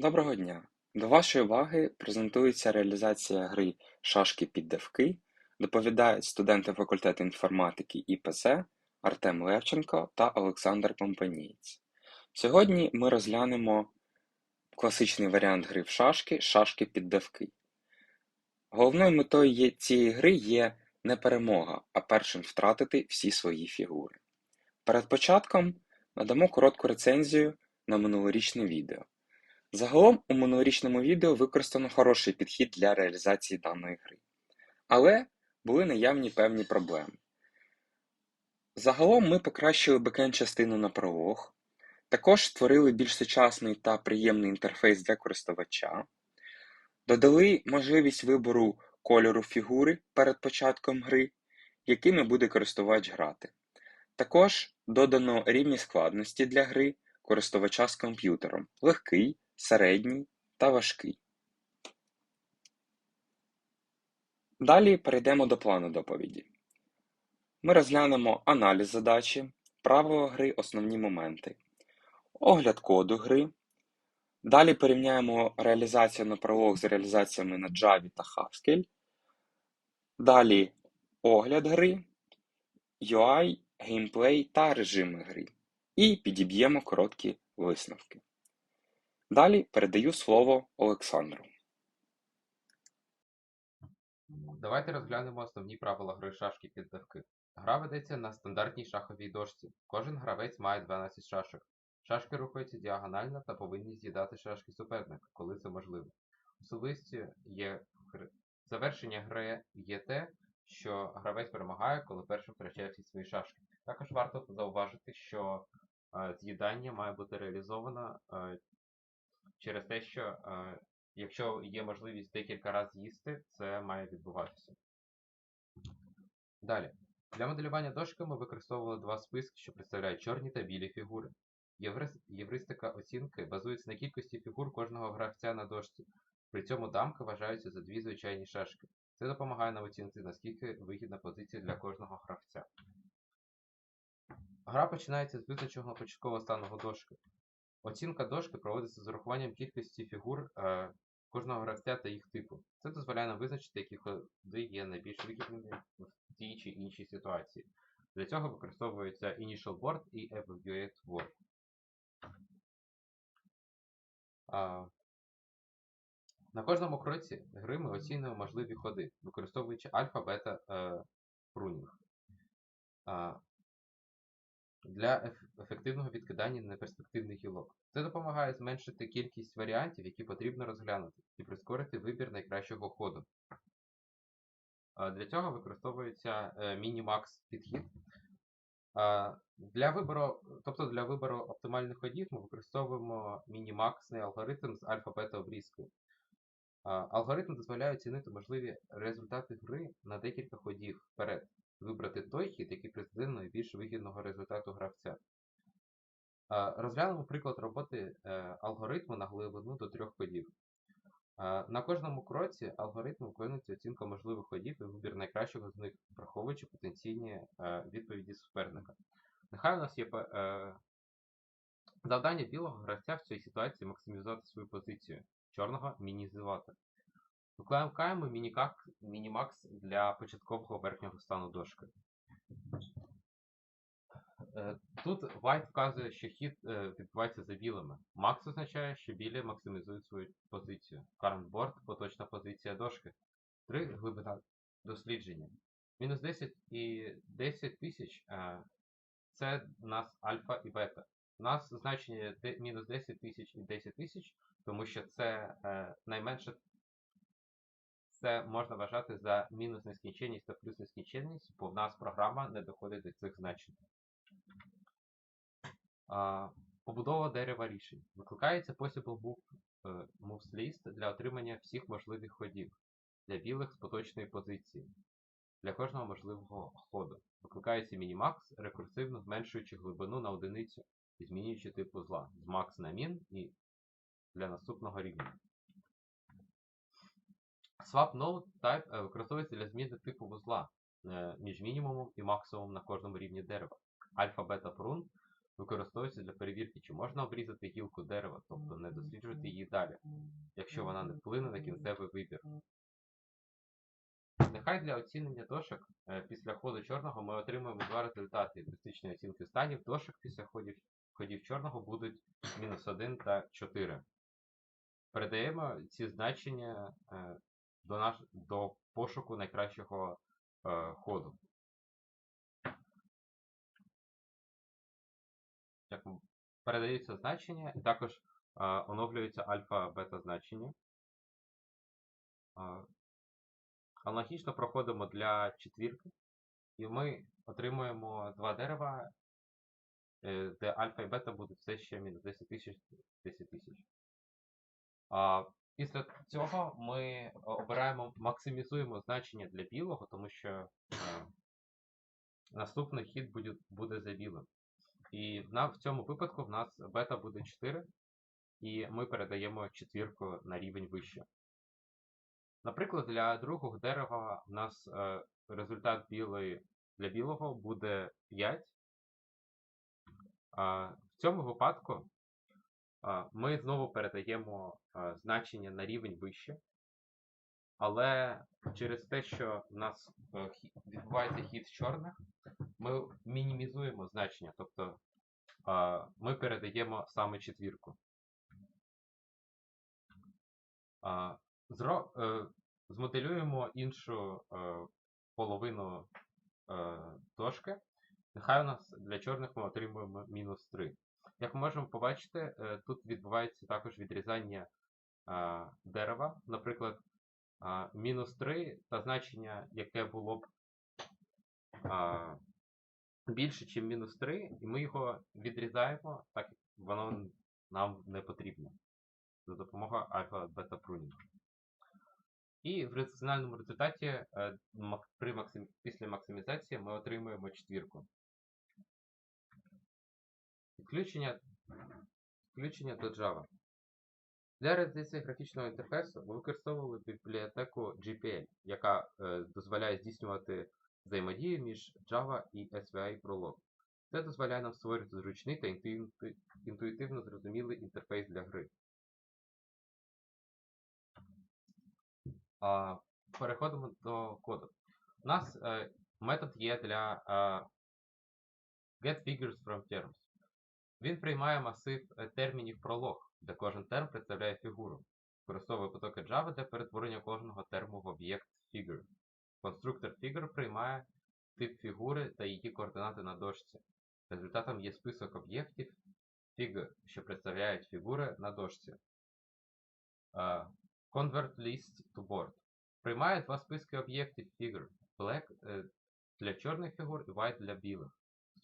Доброго дня! До вашої уваги презентується реалізація гри «Шашки під давки». Доповідають студенти факультету інформатики ІПЗ Артем Левченко та Олександр Помпанієць. Сьогодні ми розглянемо класичний варіант гри в шашки «Шашки під давки». Головною метою цієї гри є не перемога, а першим втратити всі свої фігури. Перед початком надамо коротку рецензію на минулорічне відео. Загалом у минулорічному відео використано хороший підхід для реалізації даної гри, але були наявні певні проблеми. Загалом ми покращили бекенд-частину на пролог, також створили більш сучасний та приємний інтерфейс для користувача, додали можливість вибору кольору фігури перед початком гри, якими буде користувач грати. Також додано рівні складності для гри користувача з комп'ютером легкий, середній та важкий. Далі перейдемо до плану доповіді. Ми розглянемо аналіз задачі, правила гри, основні моменти, огляд коду гри. Далі порівняємо реалізацію на пролог з реалізаціями на Java та Haskell. Далі огляд гри, UI, геймплей та режими гри. І підіб'ємо короткі висновки. Далі передаю слово Олександру. Давайте розглянемо основні правила гри шашки під давки. Гра ведеться на стандартній шаховій дошці. Кожен гравець має 12 шашок. Шашки рухаються діагонально та повинні з'їдати шашки суперника, коли це можливо. Особистістю є завершення гри є те, що гравець перемагає, коли першим втрачає всі свої шашки. Також варто зауважити, що е, з'їдання має бути реалізовано е, через те, що е, якщо є можливість декілька разів їсти, це має відбуватися. Далі. Для моделювання дошки ми використовували два списки, що представляють чорні та білі фігури. Євристика оцінки базується на кількості фігур кожного гравця на дошці. При цьому дамки вважаються за дві звичайні шашки. Це допомагає нам оцінити, наскільки вигідна позиція для кожного гравця. Гра починається з визначеного початкового стану дошки. Оцінка дошки проводиться з урахуванням кількості фігур е, кожного гравця та їх типу. Це дозволяє нам визначити, які ходи є найбільш вигідними в тій чи іншій ситуації. Для цього використовується Initial Board і Evaluate Board. А, на кожному кроці гри ми оцінюємо можливі ходи, використовуючи альфа, бета, е, прунінг. Для ефективного відкидання неперспективних гілок. Це допомагає зменшити кількість варіантів, які потрібно розглянути, і прискорити вибір найкращого ходу. Для цього використовується е, міні-макс підхід. Для вибору, тобто для вибору оптимальних ходів ми використовуємо міні-максний алгоритм з альфа-бета обрізкою. Алгоритм дозволяє оцінити можливі результати гри на декілька ходів вперед, вибрати той хід, який призведе до найбільш вигідного результату гравця. Розглянемо приклад роботи е, алгоритму на глибину до трьох ходів. На кожному кроці алгоритм виконується оцінка можливих ходів і вибір найкращого з них, враховуючи потенційні е, відповіді суперника. Нехай у нас є е, завдання білого гравця в цій ситуації максимізувати свою позицію, чорного мінімізувати. Викликаємо мінімакс для початкового верхнього стану дошки. Е, Тут white вказує, що хід е, відбувається за білими. Макс означає, що білі максимізують свою позицію. Board – поточна позиція дошки. 3 глибина дослідження. Мінус 10 і 10 тисяч е, це у нас альфа і бета. У нас значення мінус 10 тисяч і 10 тисяч, тому що це найменше це можна вважати за мінус нескінченність та плюс нескінченність, бо в нас програма не доходить до цих значень. Побудова дерева рішень. Викликається Possible Move, Moves List для отримання всіх можливих ходів для білих з поточної позиції для кожного можливого ходу. Викликається Minimax, рекурсивно зменшуючи глибину на одиницю і змінюючи тип узла з max на min і для наступного рівня. Swap Node Type е, використовується для зміни типу вузла е, між мінімумом і максимумом на кожному рівні дерева. Альфа, бета, прун використовується для перевірки, чи можна обрізати гілку дерева, тобто не досліджувати її далі, якщо вона не вплине на кінцевий вибір. Нехай для оцінення дошок е, після ходу чорного ми отримуємо два результати ідентичної оцінки станів дошок після ходів, ходів чорного будуть мінус 1 та 4. Передаємо ці значення до, наш, до пошуку найкращого е, ходу. Як передаються значення, і також е, оновлюється альфа-бета значення. Е, Аналогічно проходимо для четвірки, і ми отримуємо два дерева, е, де альфа і бета будуть все ще мінус 10 тисяч 10 тисяч. Після цього ми обираємо, максимізуємо значення для білого, тому що е, наступний хід буде, буде за білим. І в, в цьому випадку в нас бета буде 4, і ми передаємо четвірку на рівень вище. Наприклад, для другого дерева у нас е, результат білої, для білого буде 5. А, в цьому випадку ми знову передаємо значення на рівень вище. Але через те, що в нас е, відбувається хід з чорних, ми мінімізуємо значення, тобто ми передаємо саме четвірку. Е, змоделюємо іншу е, половину дошки. Нехай у нас для чорних ми отримуємо мінус 3. Як ми можемо побачити, е, тут відбувається також відрізання дерева. Наприклад, мінус 3 та значення, яке було б більше, ніж мінус 3, і ми його відрізаємо, так як воно нам не потрібно за допомогою альфа-бета прунінгу. І в фінальному результаті е, при максим... після максимізації ми отримуємо четвірку. Підключення, підключення до Java. Для реалізації графічного інтерфейсу ми використовували бібліотеку GPL, яка е, дозволяє здійснювати взаємодію між Java і SVI Prolog. Це дозволяє нам створити зручний та інтуїтивно зрозумілий інтерфейс для гри. А, переходимо до коду. У нас е, метод є для е, getFigures from terms. Він приймає масив е, термінів пролог, де кожен терм представляє фігуру. Використовує потоки Java для перетворення кожного терму в об'єкт figure. Конструктор figure приймає тип фігури та її координати на дошці. Результатом є список об'єктів figure, що представляють фігури на дошці. Convert list to board. Приймає два списки об'єктів figure black е, для чорних фігур і white для білих.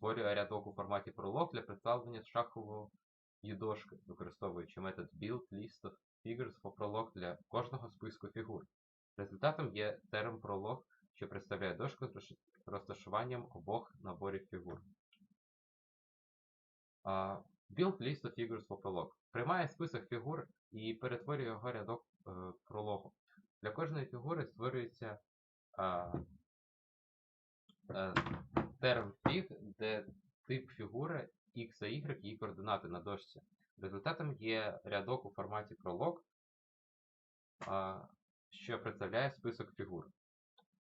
Створює рядок у форматі prolog для представлення шахової дошки, використовуючи метод build list of figures for prolog для кожного списку фігур. Результатом є терм prolog, що представляє дошку з розташуванням обох наборів фігур. А, Build list of figures for prolog. Приймає список фігур і перетворює його рядок е, прологу. Для кожної фігури створюється терм фіг, де тип фігури x та y, її координати на дошці. Результатом є рядок у форматі пролог, що представляє список фігур.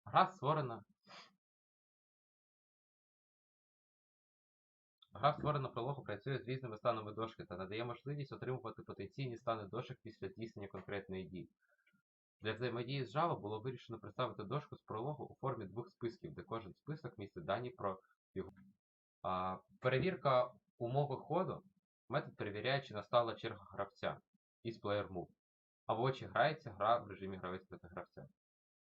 Гра створена. Гра створена прологу працює з різними станами дошки та надає можливість отримувати потенційні стани дошок після здійснення конкретної дії. Для взаємодії з Java було вирішено представити дошку з прологу у формі двох списків, де кожен список містить дані про фігуру. А, перевірка умови ходу. Метод перевіряє, чи настала черга гравця із player move. Або чи грається гра в режимі гравець проти гравця.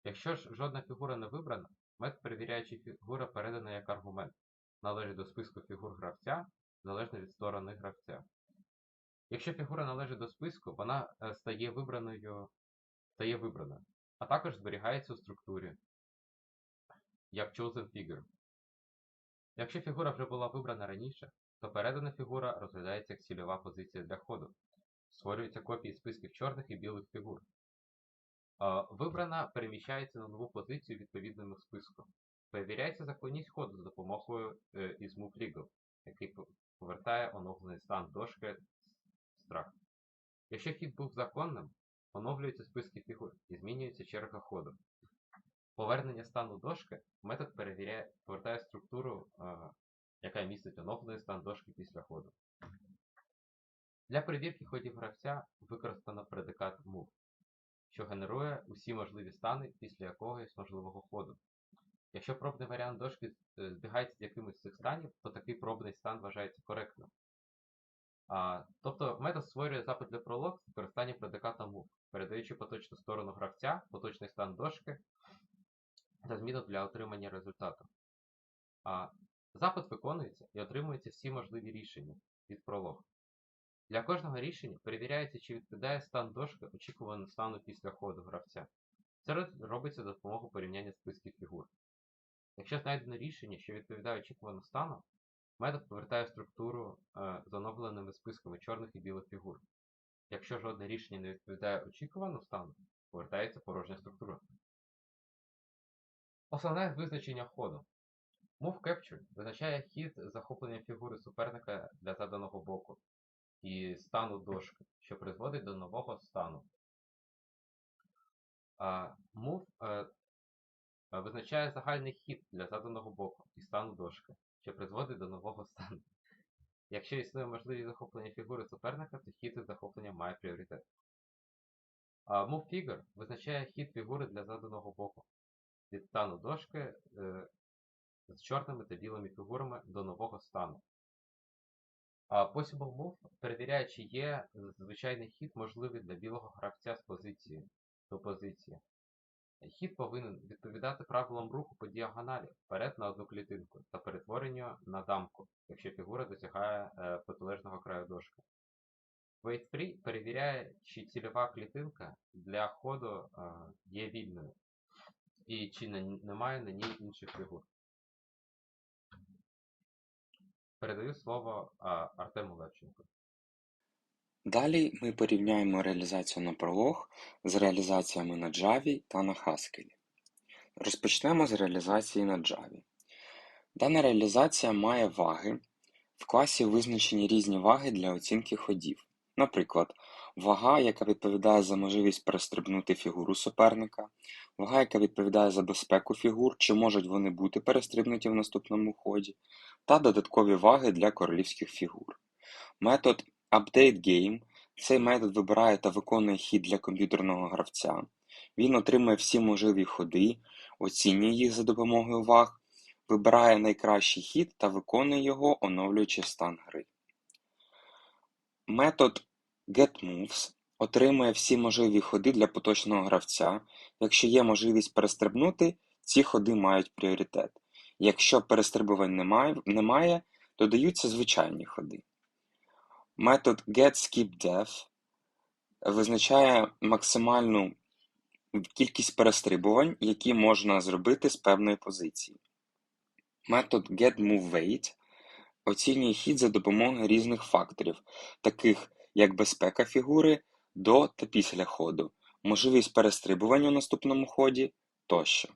Якщо ж жодна фігура не вибрана, метод перевіряє, чи фігура передана як аргумент, належить до списку фігур гравця, залежно від сторони гравця. Якщо фігура належить до списку, вона е, стає вибраною стає вибраною, а також зберігається у структурі як chosen figure. Якщо фігура вже була вибрана раніше, то передана фігура розглядається як цільова позиція для ходу. Створюються копії списків чорних і білих фігур. Вибрана переміщається на нову позицію відповідному списку. Перевіряється законність ходу за допомогою із Move Legal, який повертає оновлений стан дошки страх. Якщо хід був законним, оновлюються списки фігур і змінюється черга ходу. Повернення стану дошки метод перевіряє, повертає структуру, е, яка містить оновлений стан дошки після ходу. Для перевірки ходів гравця використано предикат move, що генерує усі можливі стани після якогось можливого ходу. Якщо пробний варіант дошки е, збігається з якимось з цих станів, то такий пробний стан вважається коректним. А, тобто метод створює запит для пролог з використанням предиката move, передаючи поточну сторону гравця, поточний стан дошки та зміну для отримання результату. А, запит виконується і отримуються всі можливі рішення від пролог. Для кожного рішення перевіряється, чи відповідає стан дошки очікуваному стану після ходу гравця. Це робиться за допомогою порівняння списків фігур. Якщо знайдено рішення, що відповідає очікуваному стану, метод повертає структуру е, з оновленими списками чорних і білих фігур. Якщо жодне рішення не відповідає очікуваному стану, повертається порожня структура. Основне визначення ходу. Move Capture визначає хід захоплення фігури суперника для заданого боку і стану дошки, що призводить до нового стану. А, Move е, визначає загальний хід для заданого боку і стану дошки, що призводить до нового стану. Якщо існує можливість захоплення фігури суперника, то хід із захоплення має пріоритет. А Move Figure визначає хід фігури для заданого боку від стану дошки е, з чорними та білими фігурами до нового стану. А Possible Move перевіряє, чи є звичайний хід можливий для білого гравця з позиції до позиції. Хід повинен відповідати правилам руху по діагоналі вперед на одну клітинку та перетворенню на дамку, якщо фігура досягає е, протилежного краю дошки. Wait Free перевіряє, чи цільова клітинка для ходу е, є вільною і чи на- немає на ній інших фігур. Передаю слово а, Артему Левченку. Далі ми порівняємо реалізацію на пролог з реалізаціями на Java та на Haskell. Розпочнемо з реалізації на Java. Дана реалізація має ваги. В класі визначені різні ваги для оцінки ходів. Наприклад, вага, яка відповідає за можливість перестрибнути фігуру суперника, вага, яка відповідає за безпеку фігур, чи можуть вони бути перестрибнуті в наступному ході, та додаткові ваги для королівських фігур. Метод UpdateGame цей метод вибирає та виконує хід для комп'ютерного гравця. Він отримує всі можливі ходи, оцінює їх за допомогою ваг, вибирає найкращий хід та виконує його, оновлюючи стан гри. Метод getMoves отримує всі можливі ходи для поточного гравця. Якщо є можливість перестрибнути, ці ходи мають пріоритет. Якщо перестрибувань немає, додаються звичайні ходи. Метод getSkipDef визначає максимальну кількість перестрибувань, які можна зробити з певної позиції. Метод getMoveWeight оцінює хід за допомогою різних факторів, таких як безпека фігури до та після ходу, можливість перестрибування у наступному ході тощо.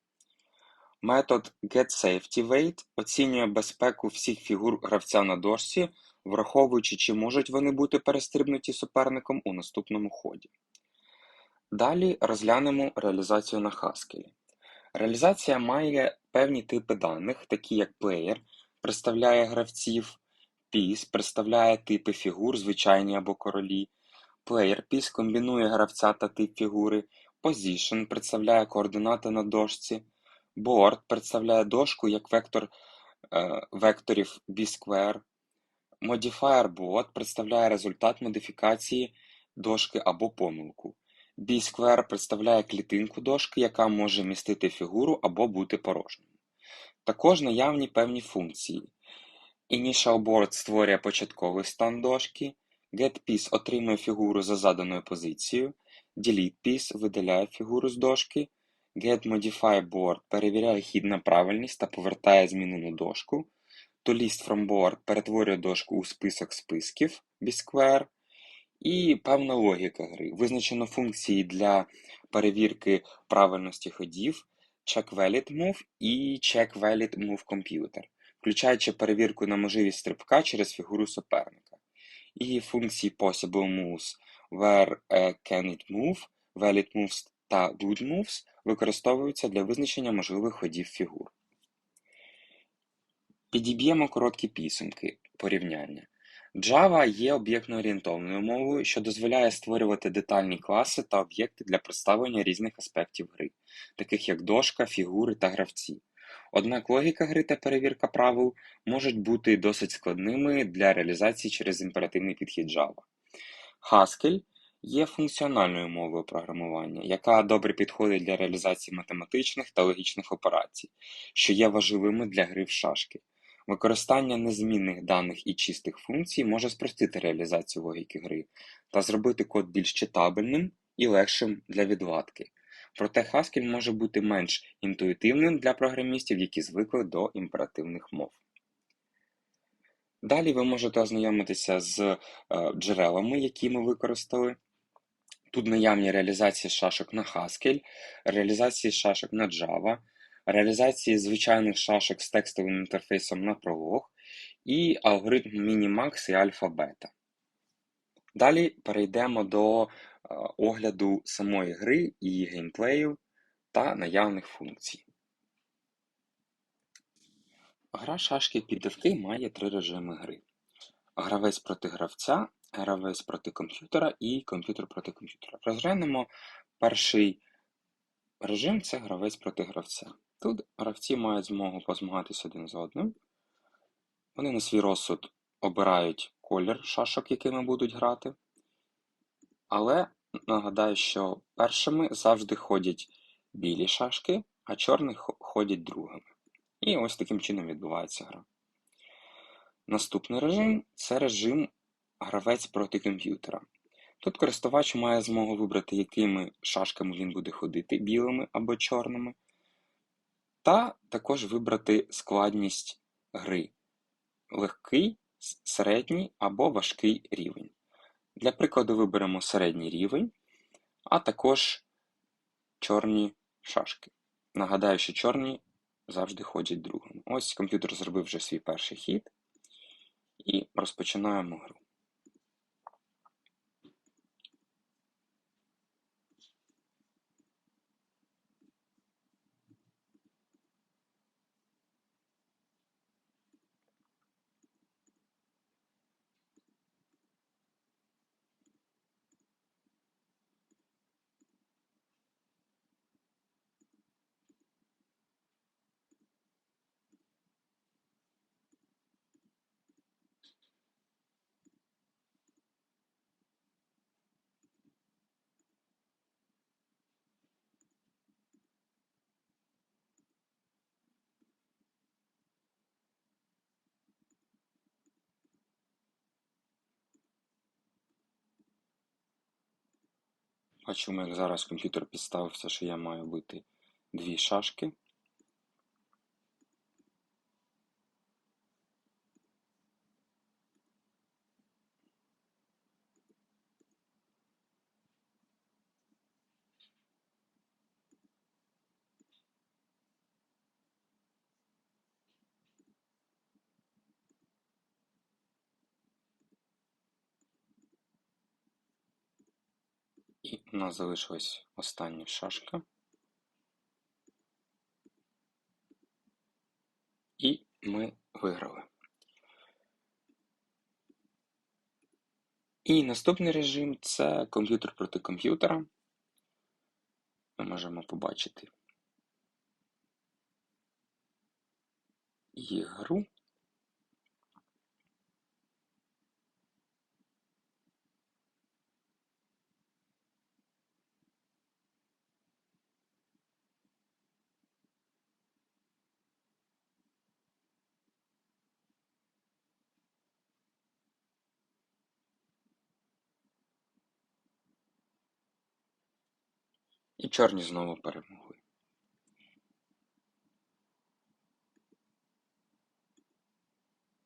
Метод getSafetyWeight оцінює безпеку всіх фігур гравця на дошці, враховуючи, чи можуть вони бути перестрибнуті суперником у наступному ході. Далі розглянемо реалізацію на Haskell. Реалізація має певні типи даних, такі як player, представляє гравців, piece представляє типи фігур, звичайні або королі, piece комбінує гравця та тип фігури, position представляє координати на дошці, board представляє дошку як вектор е, векторів b-square, board представляє результат модифікації дошки або помилку. B-square представляє клітинку дошки, яка може містити фігуру або бути порожньою. Також наявні певні функції. InitialBoard створює початковий стан дошки, getPiece отримує фігуру за заданою позицією, deletePiece видаляє фігуру з дошки, getModifyBoard перевіряє хід на правильність та повертає змінену дошку, toListFromBoard перетворює дошку у список списків bsquare, і певна логіка гри. Визначено функції для перевірки правильності ходів, checkValidMove і checkValidMoveComputer. включаючи перевірку на можливість стрибка через фігуру суперника. І функції Possible Moves, Where Can It Move, Valid Moves та Good Moves використовуються для визначення можливих ходів фігур. Підіб'ємо короткі підсумки порівняння. Java є об'єктно-орієнтовною мовою, що дозволяє створювати детальні класи та об'єкти для представлення різних аспектів гри, таких як дошка, фігури та гравці. Однак логіка гри та перевірка правил можуть бути досить складними для реалізації через імперативний підхід Java. Haskell є функціональною мовою програмування, яка добре підходить для реалізації математичних та логічних операцій, що є важливими для гри в шашки. Використання незмінних даних і чистих функцій може спростити реалізацію логіки гри та зробити код більш читабельним і легшим для відладки. Проте Haskell може бути менш інтуїтивним для програмістів, які звикли до імперативних мов. Далі ви можете ознайомитися з е, джерелами, які ми використали. Тут наявні реалізації шашок на Haskell, реалізації шашок на Java, реалізації звичайних шашок з текстовим інтерфейсом на Prolog і алгоритм Minimax і Alpha-Beta. Далі перейдемо до е, огляду самої гри, її геймплею та наявних функцій. Гра шашки під дивки має три режими гри: гравець проти гравця, гравець проти комп'ютера і комп'ютер проти комп'ютера. Розглянемо перший режим це гравець проти гравця. Тут гравці мають змогу позмагатися один з одним. Вони на свій розсуд обирають колір шашок, якими будуть грати. Але нагадаю, що першими завжди ходять білі шашки, а чорні ходять другими. І ось таким чином відбувається гра. Наступний режим це режим гравець проти комп'ютера. Тут користувач має змогу вибрати, якими шашками він буде ходити, білими або чорними, та також вибрати складність гри легкий, середній або важкий рівень. Для прикладу виберемо середній рівень, а також чорні шашки. Нагадаю, що чорні завжди ходять другими. Ось комп'ютер зробив вже свій перший хід і розпочинаємо гру. Бачимо, як зараз комп'ютер підставився, що я маю бити дві шашки. І у нас залишилась остання шашка. І ми виграли. І наступний режим це комп'ютер проти комп'ютера. Ми можемо побачити їх І чорні знову перемогли.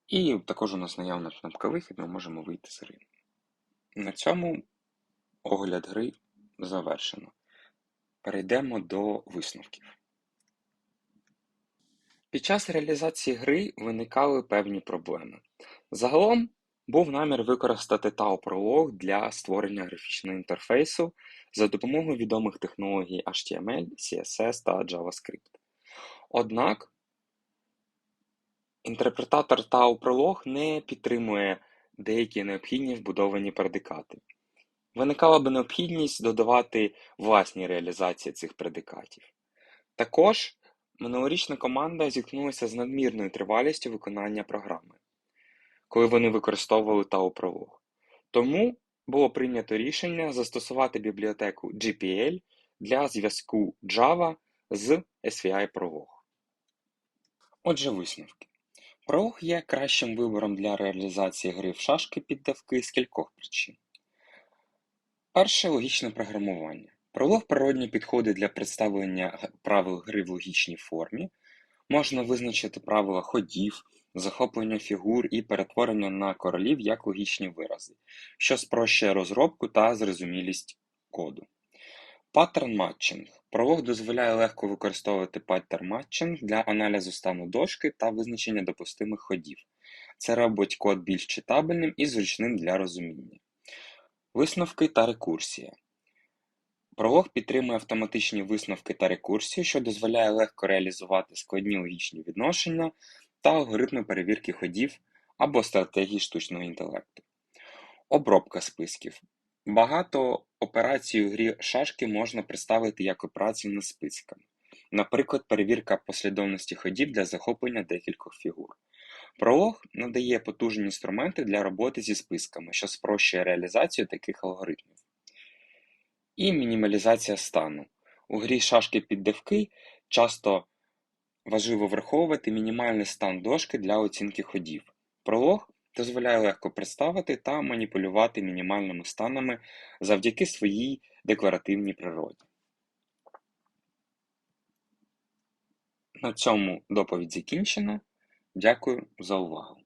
І також у нас наявна кнопка вихід, ми можемо вийти з гри. На цьому огляд гри завершено. Перейдемо до висновків. Під час реалізації гри виникали певні проблеми. Загалом був намір використати Tau-пролог для створення графічного інтерфейсу за допомогою відомих технологій HTML, CSS та JavaScript. Однак інтерпретатор Tau-пролог не підтримує деякі необхідні вбудовані предикати. Виникала би необхідність додавати власні реалізації цих предикатів. Також минулорічна команда зіткнулася з надмірною тривалістю виконання програми, коли вони використовували Tau-пролог. Тому було прийнято рішення застосувати бібліотеку GPL для зв'язку Java з SVI-пролог. Отже, висновки. Пролог є кращим вибором для реалізації гри в шашки під давки з кількох причин. Перше логічне програмування. Пролог природньо підходить для представлення правил гри в логічній формі. Можна визначити правила ходів, захоплення фігур і перетворення на королів як логічні вирази, що спрощує розробку та зрозумілість коду. Паттерн матчинг. Пролог дозволяє легко використовувати паттерн матчинг для аналізу стану дошки та визначення допустимих ходів. Це робить код більш читабельним і зручним для розуміння. Висновки та рекурсія. Пролог підтримує автоматичні висновки та рекурсію, що дозволяє легко реалізувати складні логічні відношення та алгоритми перевірки ходів або стратегій штучного інтелекту. Обробка списків. Багато операцій у грі шашки можна представити як операції над списками. Наприклад, перевірка послідовності ходів для захоплення декількох фігур. Пролог надає потужні інструменти для роботи зі списками, що спрощує реалізацію таких алгоритмів. І мінімалізація стану. У грі шашки під дивки часто важливо враховувати мінімальний стан дошки для оцінки ходів. Пролог дозволяє легко представити та маніпулювати мінімальними станами завдяки своїй декларативній природі. На цьому доповідь закінчена. Дякую за увагу.